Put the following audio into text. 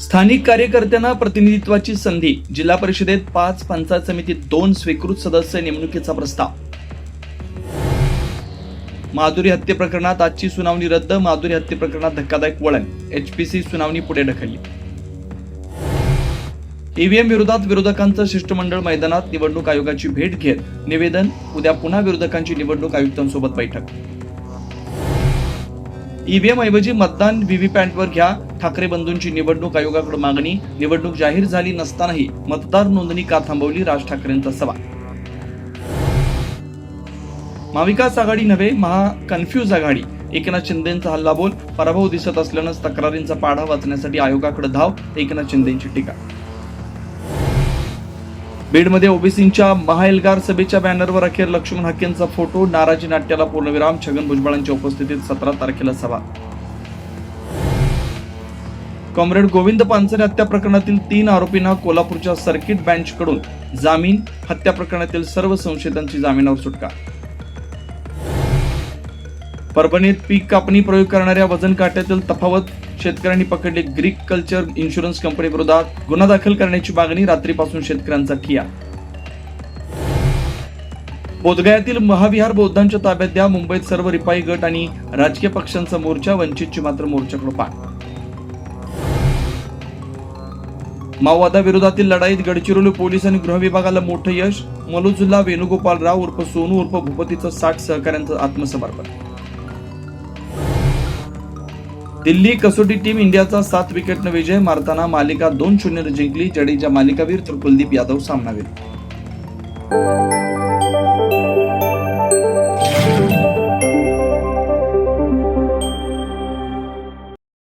स्थानिक कार्यकर्त्यांना प्रतिनिधित्वाची संधी. जिल्हा परिषदेत पाच पंचायत समितीत दोन स्वीकृत सदस्य नेमणुकीचा प्रस्ताव. माधुरी हत्ये प्रकरणात आजची सुनावणी रद्द. माधुरी हत्ये प्रकरणात धक्कादायक वळण. एचपीसी सुनावणी पुढे ढकलली. ईव्हीएम विरोधात विरोधकांचं शिष्टमंडळ मैदानात निवडणूक आयोगाची भेट घेत निवेदन. उद्या पुन्हा विरोधकांची निवडणूक आयुक्तांसोबत बैठक. ईव्हीएम ऐवजी मतदान व्हीव्हीपॅटवर घ्या. ठाकरे बंधूंची निवडणूक आयोगाकडे मागणी. निवडणूक जाहीर झाली नसतानाही मतदार नोंदणी का थांबवली? राज ठाकरेंचा सवाल. महाविकास आघाडी नव्हे महा कन्फ्यूज आघाडी. एकनाथ शिंदेचा हल्लाबोल पराभव दिसत असल्यानंच तक्रारींचा पाढा वाचण्यासाठी आयोगाकडे धाव. एकनाथ शिंदेची टीका. बीडमध्ये ओबीसींच्या महाएल्गार सभेच्या बॅनरवर अखेर लक्ष्मण हक्केंचा फोटो नाराजी नाट्याला पूर्णविराम छगन भुजबळांच्या उपस्थितीत सतरा तारखेला सभा. कॉम्रेड गोविंद पानसरे हत्या प्रकरणातील तीन आरोपींना कोल्हापूरच्या सर्किट बेंचकडून जामीन हत्या प्रकरणातील सर्व संशयितांची जामिनावर सुटका. परभणीत पीक कापणी प्रयोग करणाऱ्या वजन काट्यातील तफावत शेतकऱ्यांनी पकडले ग्रीक कल्चर इन्शुरन्स कंपनी विरोधात गुन्हा दाखल करण्याची मागणी रात्रीपासून शेतकऱ्यांचा ठिया बोधगयातील महाविहार बौद्धांच्या ताब्यात द्या मुंबईत सर्व रिपाई गट आणि राजकीय पक्षांचा मोर्चा वंचितची मात्र मोर्चाकडे पाठ माओवादाविरोधातील लढाईत गडचिरोली पोलीस आणि गृह विभागाला मोठं यश मलुजुल्ला वेणुगोपाल राव उर्फ सोनू उर्फ भूपतीचं साठ सहकाऱ्यांचं आत्मसमर्पण. दिल्ली कसोटी टीम इंडियाचा सात विकेटनं विजय मारताना मालिका दोन शून्यनं जिंकली. जडेजा मालिकावीर तर कुलदीप यादव सामनावीर.